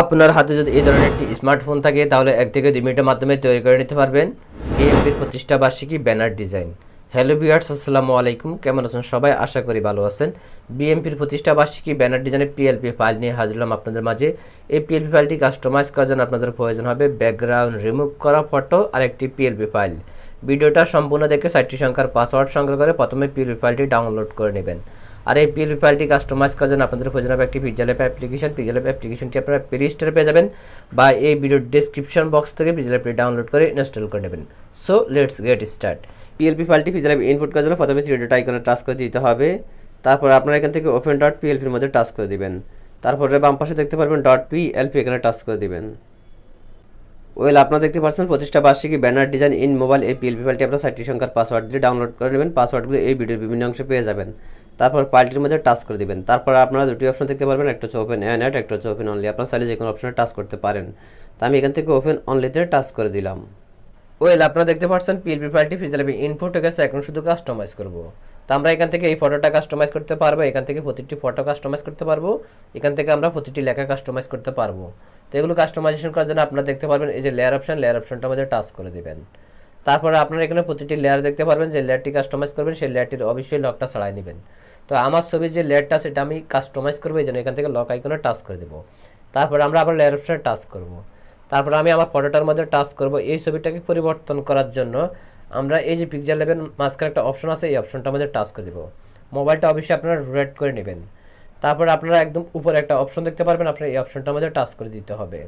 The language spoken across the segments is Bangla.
আপনার হাতে যদি এই ধরনের একটি স্মার্টফোন থাকে, তাহলে এক থেকে দুই মিনিটের মাধ্যমে তৈরি করে নিতে পারবেন বিএমপির প্রতিষ্ঠা বার্ষিকী ব্যানার ডিজাইন হ্যালো বিয়ার্স আসসালামু আলাইকুম। কেমন আছেন সবাই? আশা করি ভালো আছেন। বিএমপির প্রতিষ্ঠা বার্ষিকী ব্যানার ডিজাইনের পিএলপি ফাইল নিয়ে হাজির হলাম আপনাদের মাঝে। এই পিএলপি ফাইলটি কাস্টমাইজ করার জন্য আপনাদের প্রয়োজন হবে ব্যাকগ্রাউন্ড রিমুভ করা ফটো আর একটি পিএলপি ফাইল ভিডিওটা সম্পূর্ণ দেখে সাইটটি সংখ্যার পাসওয়ার্ড সংগ্রহ করে প্রথমে পিএলপি ফাইলটি ডাউনলোড করে নেবেন। আর এই পিএলপি ফাইলটি কাস্টমাইজ করার জন্য আপনাদের প্রয়োজন হবে একটি অ্যাপ অ্যাপ্লিকেশন অ্যাপ অ্যাপ্লিকেশনটি আপনারা প্লে স্টোরে পেয়ে যাবেন বা এই ভিডিওর ডিসক্রিপশন বক্স থেকে অ্যাপটি ডাউনলোড করে ইনস্টল করে নেবেন। So let's get start PLP ফাইলটি অ্যাপ ইনপুট করার জন্য প্রথমে থ্রি ডট আইকনে টাচ করে দিতে হবে। তারপর আপনারা এখান থেকে ওপেন ডট পিএলপির মধ্যে টাচ করে দিবেন। তারপরে বাম পাশে দেখতে পারবেন ডট পিএলপি এখানে টাচ করে দিবেন। ওয়েল আপনারা দেখতে পাচ্ছেন প্রতিষ্ঠা বার্ষিকী ব্যানার ডিজাইন ইন মোবাইল এই পিএলপি ফাইলটি আপনারা সাইটটি সংখ্যার পাসওয়ার্ড দিয়ে ডাউনলোড করে নেবেন। পাসওয়ার্ডগুলো এই ভিডিওর বিভিন্ন অংশে পেয়ে যাবেন। তারপর ফাইলটির মধ্যে টাচ করে দিবেন। তারপর আপনারা দুটি অপশন দেখতে পারবেন, একটা হচ্ছে ওপেন অ্যান্ড একটা হচ্ছে ওপেন অনলি আপনারা চাইলে যে কোনো অপশনে টাচ করতে পারেন। তো আমি এখান থেকে ওপেন অনলিতে টাচ করে দিলাম। ওয়েল আপনারা দেখতে পাচ্ছেন পিএলপি ফাইলটি ফিজিক্যালি ইনপুট গেছে, এখন শুধু কাস্টমাইজ করব। তো আমরা এখান থেকে এই ফটোটা কাস্টমাইজ করতে পারব, এখান থেকে প্রতিটি ফটো কাস্টমাইজ করতে পারব, এখান থেকে আমরা প্রতিটি লেখা কাস্টমাইজ করতে পারব। তো এগুলো কাস্টমাইজেশন করার জন্য আপনারা দেখতে পারবেন, এই যে লেয়ার অপশন লেয়ার অপশনটা আমাদের টাচ করে দিবেন। তারপরে আপনারা এখানে প্রতিটি লেয়ার দেখতে পারবেন, যে লেয়ারটি কাস্টমাইজ করবেন, সেই লেয়ারটির অবশ্যই লকটা ছাড়াই নেবেন। তো আমার ছবির যে লেয়ারটা সেটা আমি কাস্টমাইজ করব, এই জন্য এখান থেকে লক আইকনে টাচ করে দেবো। তারপরে আমরা আবার লেয়ার অপশনে টাচ করব। তারপরে আমি আমার ফটোটার মধ্যে টাচ করব। এই ছবিটাকে পরিবর্তন করার জন্য আমরা এই যে পিকচার লেভেল মাঝখানে একটা অপশন আছে, এই অপশনটার মধ্যে টাচ করে দেবো। মোবাইলটা অবশ্যই আপনারা রোটেট করে নেবেন। তারপরে আপনারা একদম উপরে একটা অপশন দেখতে পারবেন, আপনার এই অপশনটার মধ্যে টাচ করে দিতে হবে।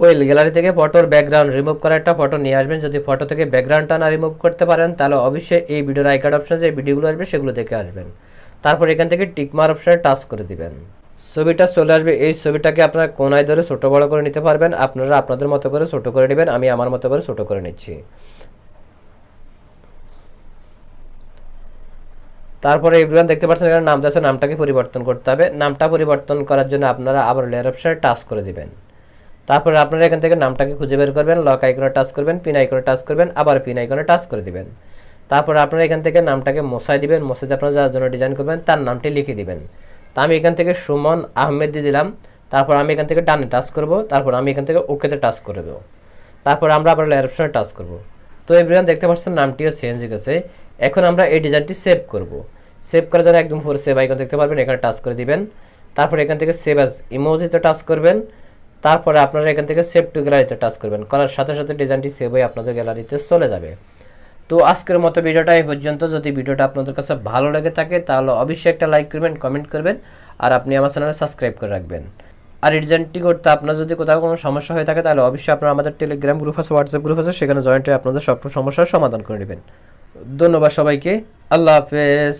ওয়েল, গ্যালারি থেকে ফটোর ব্যাকগ্রাউন্ড রিমুভ করা একটা ফটো নিয়ে আসবেন। যদি ফটো থেকে ব্যাকগ্রাউন্ডটা না রিমুভ করতে পারেন, তাহলে অবশ্যই এই ভিডিওর আইকার্ড অপশন যে ভিডিওগুলো আসবে সেগুলো দেখে আসবেন। তারপর এখান থেকে টিকমার অপশনে টাচ করে দিবেন। ছবিটা চলে আসবে। এই ছবিটাকে আপনারা কোনায় ধরে ছোট বড় করে নিতে পারবেন। আপনারা আপনাদের মতো করে ছোট করে নেবেন। আমি আমার মতো করে ছোট করে নিচ্ছি। তারপরে এভরিওয়ান দেখতে পাচ্ছেন, এখানে নামটা আছে, নামটাকে পরিবর্তন করতে হবে। নামটা পরিবর্তন করার জন্য আপনারা আবার লেয়ার অপশনে টাচ করে দিবেন। তারপরে আপনারা এখান থেকে নামটাকে খুঁজে বের করবেন লক আইকনে টাচ করবেন পিন আইকনে টাচ করবেন, আবার পিন আইকনে টাচ করে দিবেন। তারপর আপনারা এখান থেকে নামটাকে মশাই দিবেন, মশাইতে আপনারা যার জন্য ডিজাইন করবেন তার নামটি লিখে দিবেন। তা আমি এখান থেকে সুমন আহমেদ দিয়ে দিলাম, তারপর আমি এখান থেকে ডানে টাচ করব, তারপর আমি এখান থেকে ওকেতে টাচ করে দেবো। তারপর আমরা আবার অপশনে টাচ করব। তো এভরিওয়ান দেখতে পাচ্ছেন নামটিও চেঞ্জ হয়ে গেছে। এখন আমরা এই ডিজাইনটি সেভ করব। সেভ করার জন্য একদম উপরে সেভ আইকন দেখতে পারবেন, এখানে টাচ করে দিবেন। তারপর এখান থেকে সেভ অ্যাজ ইমোজিতে টাচ করবেন। তারপরে আপনারা এখান থেকে সেভ টু গ্যালারিতে টাচ করবেন। করার সাথে সাথে ডিজাইনটি সেভ হয়ে আপনাদের গ্যালারিতে চলে যাবে। তো আজকের মতো ভিডিওটা এই পর্যন্ত। যদি ভিডিওটা আপনাদের কাছে ভালো লেগে থাকে, তাহলে অবশ্যই একটা লাইক করবেন কমেন্ট করবেন, আর আপনি আমার চ্যানেলে সাবস্ক্রাইব করে রাখবেন। আর এই ডিজাইনটি করতে আপনার যদি কোথাও কোনো সমস্যা হয়ে থাকে, তাহলে অবশ্যই আপনার আমাদের টেলিগ্রাম গ্রুপ আছে হোয়াটসঅ্যাপ গ্রুপ আছে, সেখানে জয়েন্ট হয়ে আপনাদের সব সমস্যার সমাধান করে নেবেন। ধন্যবাদ সবাইকে। আল্লাহ হাফেজ।